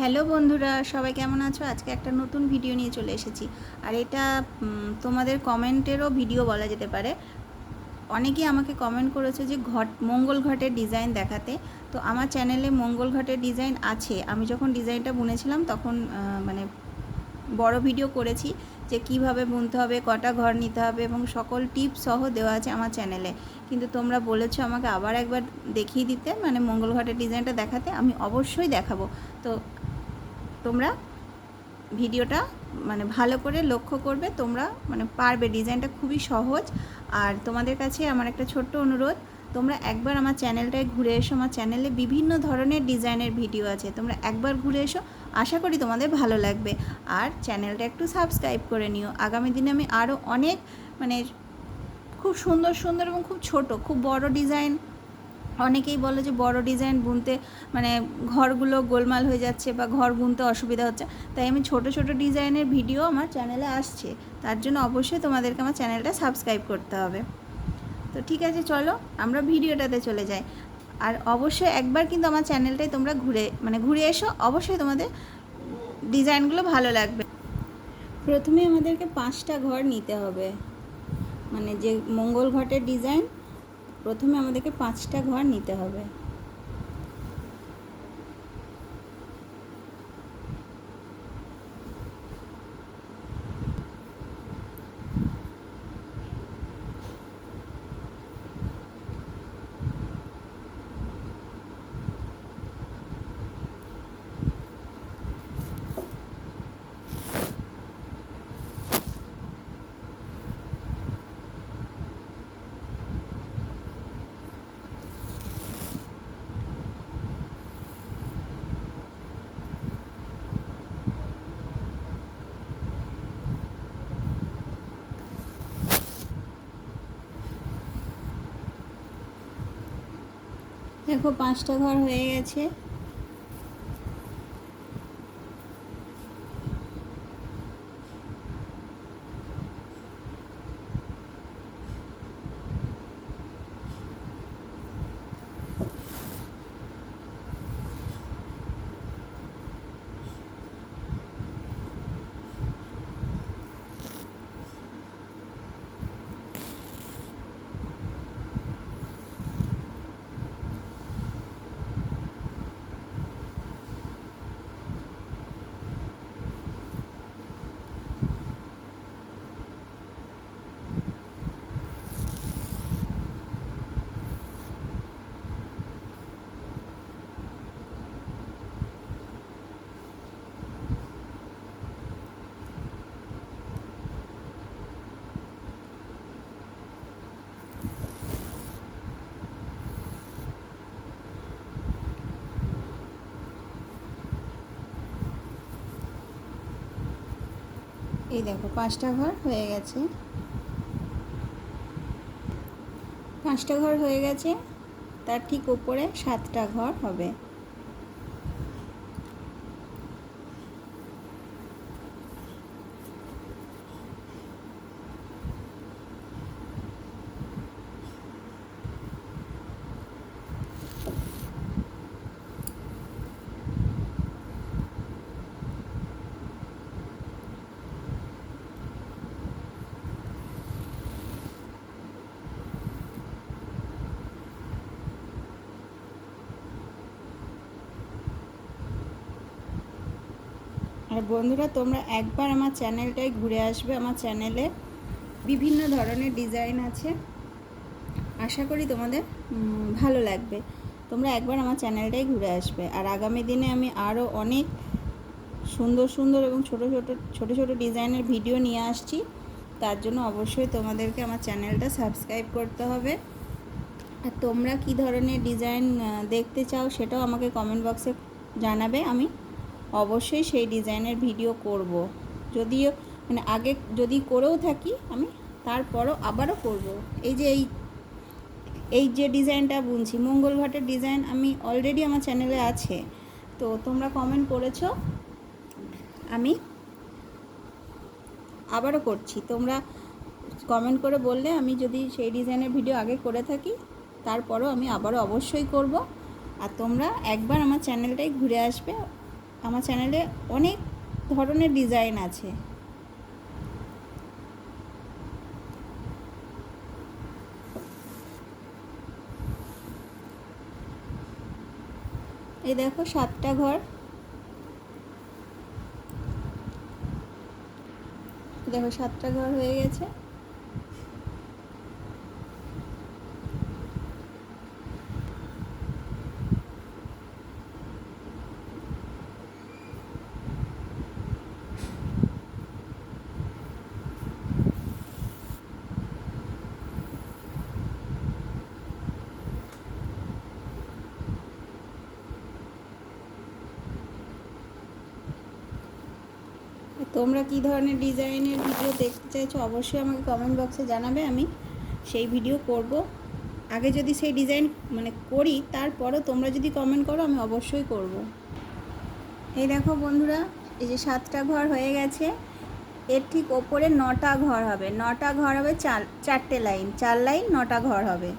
Hello বন্ধুরা, সবাই কেমন আছো? আজকে একটা নতুন ভিডিও নিয়ে চলে এসেছি। আর এটা তোমাদের কমেন্টেরও ভিডিও বলা যেতে পারে। অনেকেই আমাকে কমেন্ট করেছে যে ঘট, মঙ্গল ঘটের ডিজাইন দেখাতে। তো আমার চ্যানেলে মঙ্গল ঘটের ডিজাইন আছে। আমি যখন ডিজাইনটা বুনেছিলাম তখন মানে বড় ভিডিও করেছি যে কীভাবে বুনতে হবে, কটা ঘর নিতে হবে এবং সকল টিপস সহ দেওয়া আছে আমার চ্যানেলে কিন্তু তোমরা বলেছ আমাকে আবার একবার দেখিয়ে দিতে মানে মঙ্গল ঘটের ডিজাইনটা দেখাতে, আমি অবশ্যই দেখাবো। তো তোমরা ভিডিওটা মানে ভালো করে লক্ষ্য করবে, তোমরা মানে পারবে। ডিজাইনটা খুবই সহজ। আর তোমাদের কাছে আমার একটা ছোট্ট অনুরোধ, তোমরা একবার আমার চ্যানেলটায় ঘুরে এসো। আমার চ্যানেলে বিভিন্ন ধরনের ডিজাইনের ভিডিও আছে। তোমরা একবার ঘুরে এসো, আশা করি তোমাদের ভালো লাগবে। আর চ্যানেলটা একটু সাবস্ক্রাইব করে নিও। আগামী দিনে আমি আরও অনেক মানে খুব সুন্দর সুন্দর এবং খুব ছোট, খুব বড় ডিজাইন অনেকেই বলে যে বড় ডিজাইন বুনতে মানে ঘরগুলো গোলমাল হয়ে যাচ্ছে বা ঘর বুনতে অসুবিধা হচ্ছে। তাই আমি ছোট ছোট ডিজাইনের ভিডিও আমার চ্যানেলে আসছে। তার জন্য অবশ্যই তোমাদেরকে আমার চ্যানেলটা সাবস্ক্রাইব করতে হবে। তো ঠিক আছে, চলো আমরা ভিডিওটাতে চলে যাই। আর অবশ্যই একবার কিন্তু আমার চ্যানেলটাই তোমরা ঘুরে মানে ঘুরে এসো। অবশ্যই তোমাদের ডিজাইনগুলো ভালো লাগবে। প্রথমে আমাদেরকে পাঁচটা ঘর নিতে হবে। মানে যে মঙ্গল ঘটের ডিজাইন প্রথমে আমাদেরকে পাঁচটা ঘর নিতে হবে। দেখো পাঁচটা ঘর হয়ে গেছে। এই দেখো, পাঁচটা ঘর হয়ে গেছে। পাঁচটা ঘর হয়ে গেছে, তার ঠিক উপরে সাতটা ঘর হবে। আর বন্ধুরা, তোমরা একবার আমার চ্যানেলটায় ঘুরে আসবে। আমার চ্যানেলে বিভিন্ন ধরনের ডিজাইন আছে। আশা করি তোমাদের ভালো লাগবে। তোমরা একবার আমার চ্যানেলটাই ঘুরে আসবে। আর আগামী দিনে আমি আরও অনেক সুন্দর সুন্দর এবং ছোট ছোট ছোট ছোট ডিজাইনের ভিডিও নিয়ে আসছি। তার জন্য অবশ্যই তোমাদেরকে আমার চ্যানেলটা সাবস্ক্রাইব করতে হবে। আর তোমরা কি ধরনের ডিজাইন দেখতে চাও সেটাও আমাকে কমেন্ট বক্সে জানাবে আমি। অবশ্যই সেই ডিজাইনের ভিডিও করব। যদিও মানে আগে যদি করেও থাকি আমি, তারপরও আবারও করব। এই যে এই এই যে ডিজাইনটা বুনছি, মঙ্গল ঘাটের ডিজাইন আমি অলরেডি আমার চ্যানেলে আছে। তো তোমরা কমেন্ট করেছ, আমি আবারও করছি। তোমরা কমেন্ট করে বললে আমি যদি সেই ডিজাইনের ভিডিও আগে করে থাকি, তারপরও আমি আবারও অবশ্যই করব। আর তোমরা একবার আমার চ্যানেলটাই ঘুরে আসবে। আমার চ্যানেলে অনেক ধরনের ডিজাইন আছে। এই দেখো সাতটা ঘর। দেখো সাতটা ঘর হয়ে গেছে। তোমরা কি ধরনের ডিজাইনের ভিডিও দেখতে চাইছো, অবশ্যই আমাকে কমেন্ট বক্সে জানাবে, আমি সেই ভিডিও করব। আগে যদি সেই ডিজাইন মানে করি, তারপরও তোমরা যদি কমেন্ট করো, আমি অবশ্যই করব। এই দেখো বন্ধুরা, এই যে সাতটা ঘর হয়ে গেছে। এর ঠিক ওপরে নটা ঘর হবে। নটা ঘর হবে চার, চারটে লাইন। চার লাইন, নটা ঘর হবে।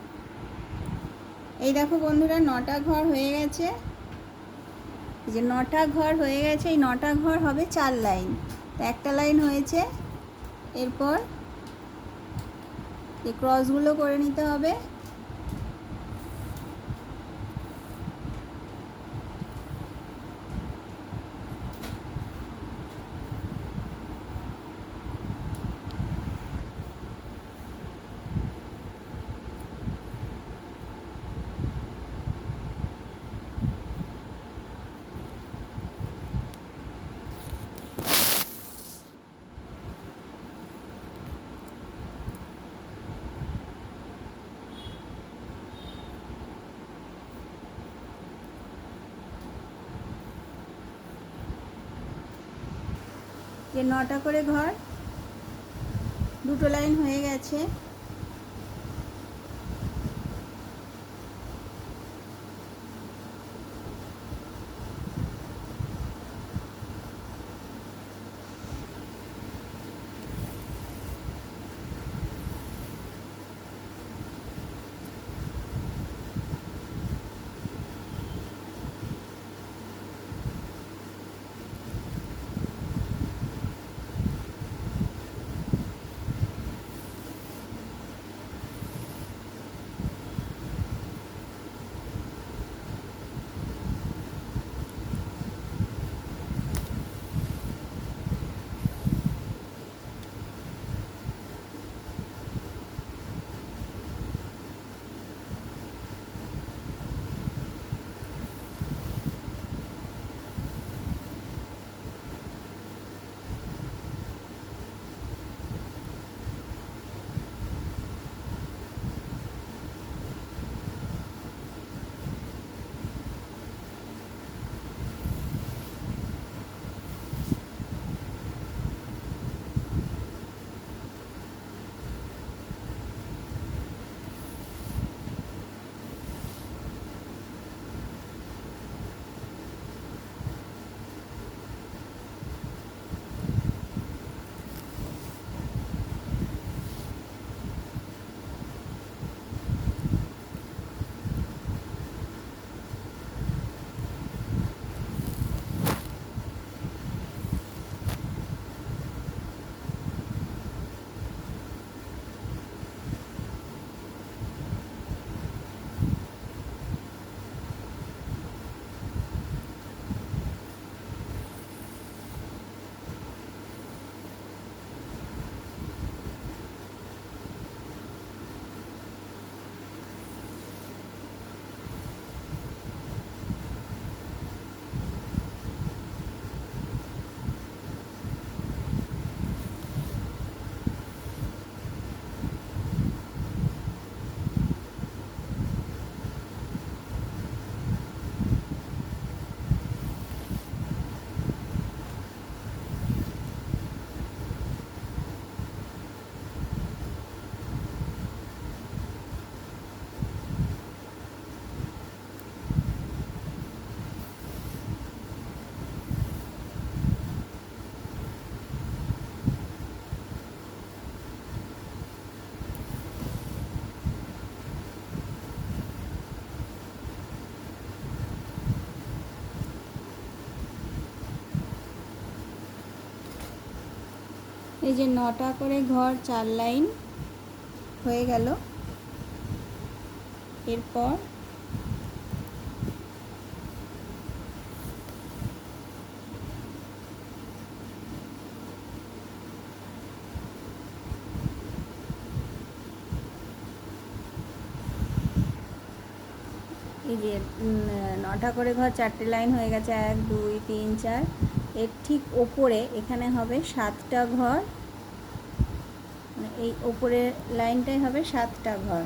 এই দেখো বন্ধুরা, নটা ঘর হয়ে গেছে। যে নটা ঘর হয়ে গেছে, এই নটা ঘর হবে চার লাইন। তো একটা লাইন হয়েছে। এরপর এই ক্রসগুলো করে নিতে হবে। নটা করে ঘর। দুটো লাইন হয়ে গেছে। এই যে নটা করে ঘর, চার লাইন হয়ে গেল। এরপর এই যে নটা করে ঘর, চারটে লাইন হয়ে গেছে, এক, দুই, তিন, চার। এর ঠিক ওপরে এখানে হবে সাতটা ঘর এই ওপরের লাইনটাই হবে সাতটা ঘর।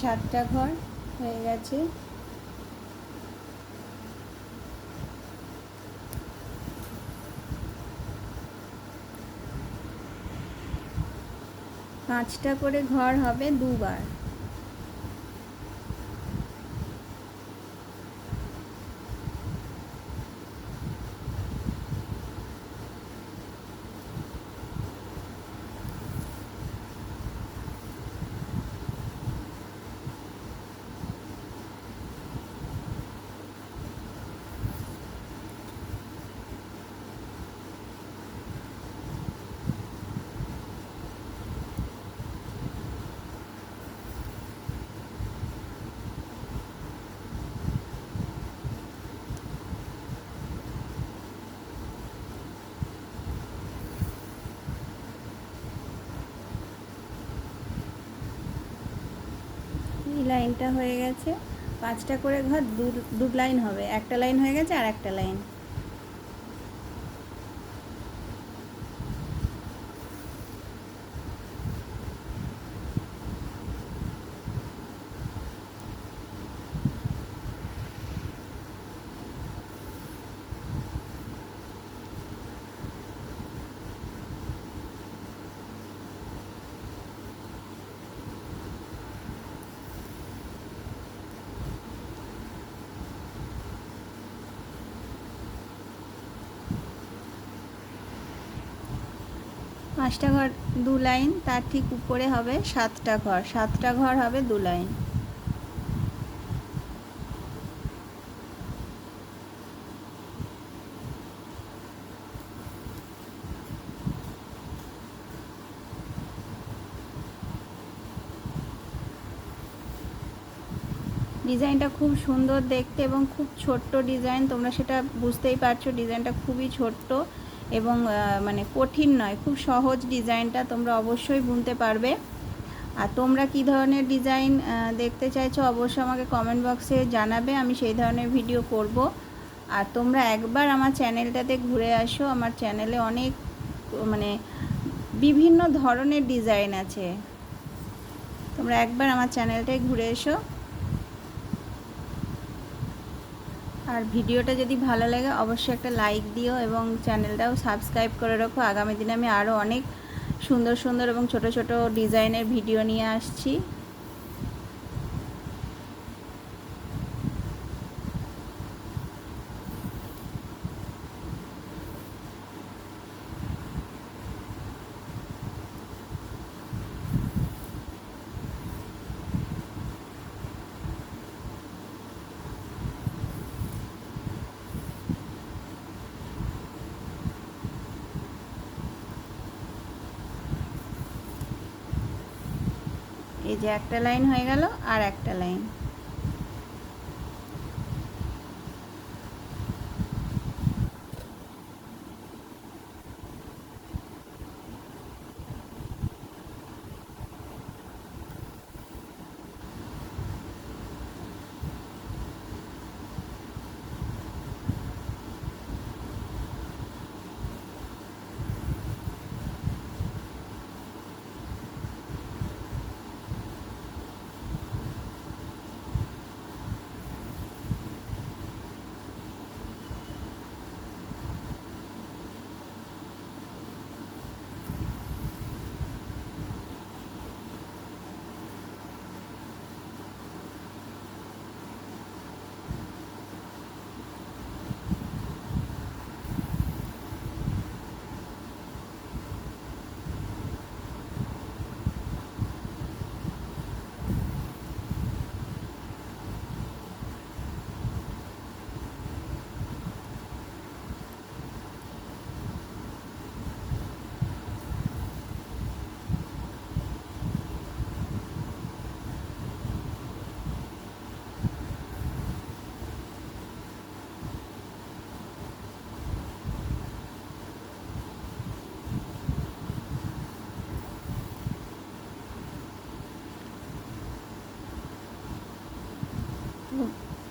সাতটা ঘর হয়ে গেছে। পাঁচটা করে ঘর হবে দুবার এই লাইনটা হয়ে গেছে। পাঁচটা করে ঘর, দু লাইন হবে। একটা লাইন হয়ে গেছে আর একটা লাইন। পাঁচটা ঘর, দু লাইন, তার ঠিক উপরে হবে সাতটা ঘর। সাতটা ঘর হবে দু লাইন। ডিজাইনটা খুব সুন্দর দেখতে এবং খুব ছোট্ট ডিজাইন, তোমরা সেটা বুঝতেই পারছ, ডিজাইনটা খুবই ছোট্ট। এবং মানে কঠিন নয়, খুব সহজ ডিজাইনটা তোমরা অবশ্যই বুনতে পারবে। আর তোমরা কি ধরনের ডিজাইন দেখতে চাইছো অবশ্যই আমাকে কমেন্ট বক্সে জানাবে, আমি সেই ধরনের ভিডিও করব। আর তোমরা একবার আমার চ্যানেলটাতে ঘুরে আসো, আমার চ্যানেলে অনেক মানে বিভিন্ন ধরনের ডিজাইন আছে। তোমরা একবার আমার চ্যানেলটায় ঘুরে এসো। আর ভিডিওটা যদি ভালো লাগে, অবশ্যই একটা লাইক দিও এবং চ্যানেলটাও সাবস্ক্রাইব করে রাখো। আগামী দিনে আমি আরও অনেক সুন্দর সুন্দর এবং ছোট ছোট ডিজাইনের ভিডিও নিয়ে আসছি। যে একটা লাইন হয়ে গেল আর একটা লাইন।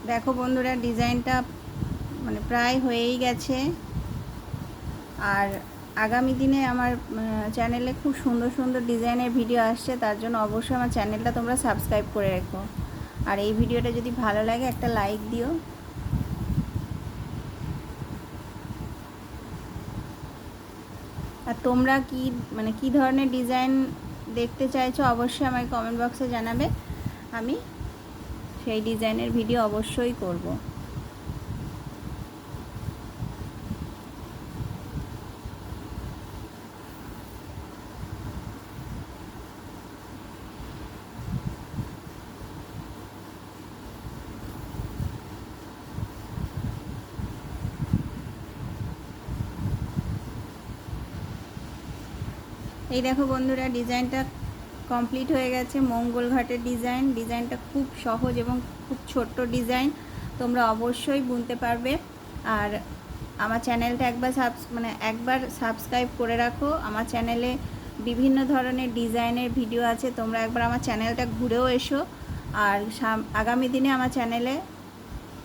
দেখো বন্ধুরা, ডিজাইনটা মানে প্রায় হয়েই গেছে। আর আগামী দিনে আমার চ্যানেলে খুব সুন্দর সুন্দর ডিজাইনের ভিডিও আসছে, তার জন্য অবশ্যই আমার চ্যানেলটা তোমরা সাবস্ক্রাইব করে রেখো। আর এই ভিডিওটা যদি ভালো লাগে, একটা লাইক দিও। আর তোমরা কি মানে কি ধরনের ডিজাইন দেখতে চাইছো, অবশ্যই আমাকে কমেন্ট বক্সে জানাবে। আমি সেই ডিজাইনের ভিডিও অবশ্যই করব। এই দেখো বন্ধুরা ডিজাইনটা কমপ্লিট হয়ে গেছে। মঙ্গল ঘাটের ডিজাইন ডিজাইনটা খুব সহজ এবং খুব ছোট্ট ডিজাইন তোমরা অবশ্যই বুনতে পারবে। আর আমার চ্যানেলটা একবার সাবস মানে একবার সাবস্ক্রাইব করে রাখো। আমার চ্যানেলে বিভিন্ন ধরনের ডিজাইনের ভিডিও আছে। তোমরা একবার আমার চ্যানেলটা ঘুরেও এসো। আর আগামী দিনে আমার চ্যানেলে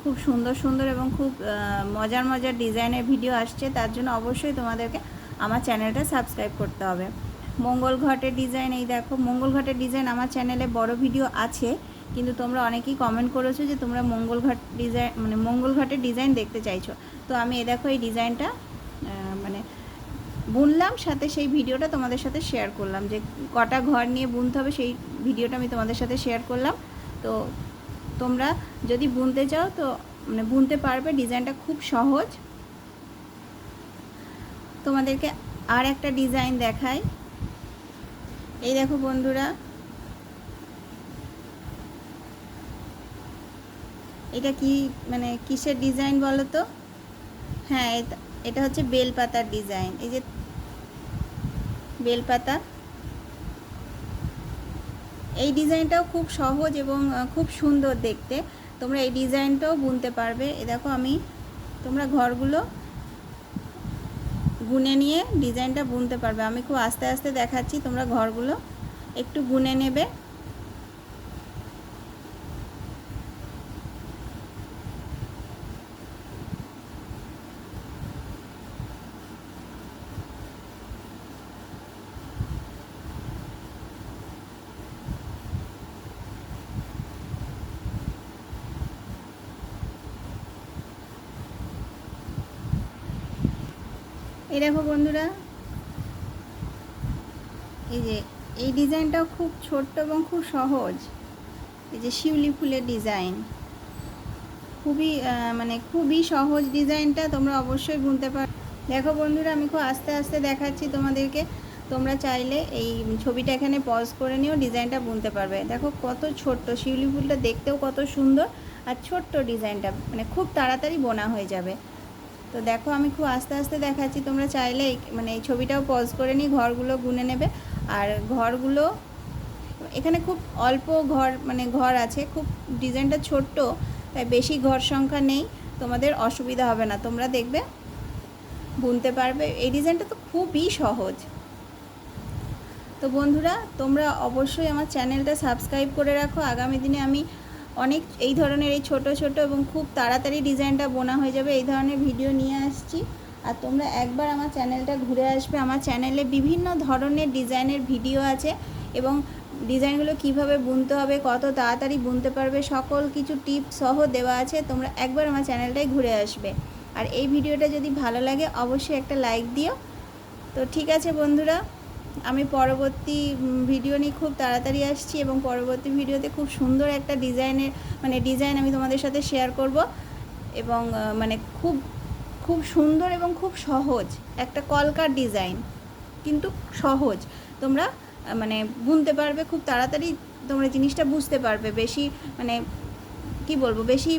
খুব সুন্দর সুন্দর এবং খুব মজার মজার ডিজাইনের ভিডিও আসছে। তার জন্য অবশ্যই তোমাদেরকে আমার চ্যানেলটা সাবস্ক্রাইব করতে হবে। মঙ্গল ঘটের ডিজাইন এই দেখো, মঙ্গল ঘটের ডিজাইন আমার চ্যানেলে বড় ভিডিও আছে, কিন্তু তোমরা অনেকেই কমেন্ট করেছ যে তোমরা মঙ্গল ঘাট ডিজাইন মানে মঙ্গল ঘাটের ডিজাইন দেখতে চাইছো। তো আমি এ দেখো এই ডিজাইনটা মানে বুনলাম, সাথে সেই ভিডিওটা তোমাদের সাথে শেয়ার করলাম, যে কটা ঘর নিয়ে বুনতে হবে সেই ভিডিওটা আমি তোমাদের সাথে শেয়ার করলাম। তো তোমরা যদি বুনতে চাও, তো মানে বুনতে পারবে ডিজাইনটা খুব সহজ। তোমাদেরকে আর একটা ডিজাইন দেখাই। এই দেখো বন্ধুরা। এটা কি মানে কিসের ডিজাইন বলো তো? হ্যাঁ এটা হচ্ছে বেলপাতার ডিজাইন। এই যে বেলপাতা। এই ডিজাইনটাও খুব সহজ এবং খুব সুন্দর দেখতে। তোমরা এই ডিজাইনটাও বুনতে পারবে। এ দেখো আমি, তোমরা ঘরগুলো গুনে নিয়ে ডিজাইনটা বুনতে পারবে। আমি খুব আস্তে আস্তে দেখাচ্ছি তোমরা ঘরগুলো। একটু গুনে নেবে। এই দেখো বন্ধুরা। এই যে, এই ডিজাইনটাও খুব ছোট্ট এবং খুব সহজ। এই যে শিউলি ফুলের ডিজাইন। খুবই মানে খুবই সহজ ডিজাইনটা তোমরা অবশ্যই বুনতে পারো, দেখো বন্ধুরা, আমি খুব আস্তে আস্তে দেখাচ্ছি তোমাদেরকে। তোমরা চাইলে এই ছবিটা এখানে পজ করে নিয়েও ডিজাইনটা বুনতে পারবে। দেখো কত ছোট্ট, শিউলি ফুলটা দেখতেও কত সুন্দর আর ছোট্ট ডিজাইনটা মানে খুব তাড়াতাড়ি বোনা হয়ে যাবে। তো দেখো আমি খুব আস্তে আস্তে দেখাচ্ছি, তোমরা চাইলে মানে এই ছবিটাও পজ করে নিই ঘরগুলো গুনে নেবে। আর ঘরগুলো, এখানে খুব অল্প ঘর মানে ঘর আছে, খুব ডিজাইনটা ছোট্ট, তাই বেশি ঘর সংখ্যা নেই, তোমাদের অসুবিধা হবে না। তোমরা দেখবে বুনতে পারবে। এই ডিজাইনটা তো খুবই সহজ। তো বন্ধুরা, তোমরা অবশ্যই আমার চ্যানেলটা সাবস্ক্রাইব করে রাখো। আগামী দিনে আমি অনেক এই ধরনের এই ছোট ছোট এবং খুব তাড়াতাড়ি ডিজাইনটা বোনা হয়ে যাবে, এই ধরনের ভিডিও নিয়ে আসছি। আর তোমরা একবার আমার চ্যানেলটা ঘুরে আসবে। আমার চ্যানেলে বিভিন্ন ধরনের ডিজাইনের ভিডিও আছে এবং ডিজাইনগুলো কীভাবে বুনতে হবে, কত তাড়াতাড়ি বুনতে পারবে, সকল কিছু টিপস সহ দেওয়া আছে। তোমরা একবার আমার চ্যানেলটাই ঘুরে আসবে। আর এই ভিডিওটা যদি ভালো লাগে, অবশ্যই একটা লাইক দিও। তো ঠিক আছে বন্ধুরা। আমি পরবর্তী ভিডিও নিয়ে খুব তাড়াতাড়ি আসছি এবং পরবর্তী ভিডিওতে খুব সুন্দর একটা ডিজাইনের মানে ডিজাইন আমি তোমাদের সাথে শেয়ার করব এবং মানে খুব খুব সুন্দর এবং খুব সহজ একটা কলকার ডিজাইন কিন্তু সহজ। তোমরা মানে বুনতে পারবে, খুব তাড়াতাড়ি তোমরা জিনিসটা বুঝতে পারবে। বেশি মানে কি বলব, বেশি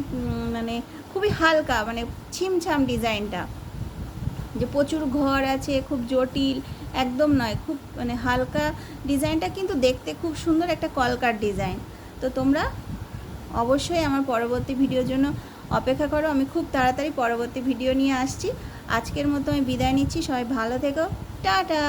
মানে খুবই হালকা মানে ছিমছাম ডিজাইনটা যে প্রচুর ঘর আছে, খুব জটিল একদম নয়, খুব মানে হালকা ডিজাইনটা কিন্তু দেখতে খুব সুন্দর একটা কলকার ডিজাইন। তো তোমরা অবশ্যই আমার পরবর্তী ভিডিওর জন্য অপেক্ষা করো, আমি খুব তাড়াতাড়ি পরবর্তী ভিডিও নিয়ে আসছি। আজকের মতো আমি বিদায় নিচ্ছি, সবাই ভালো থেকো, টাটা!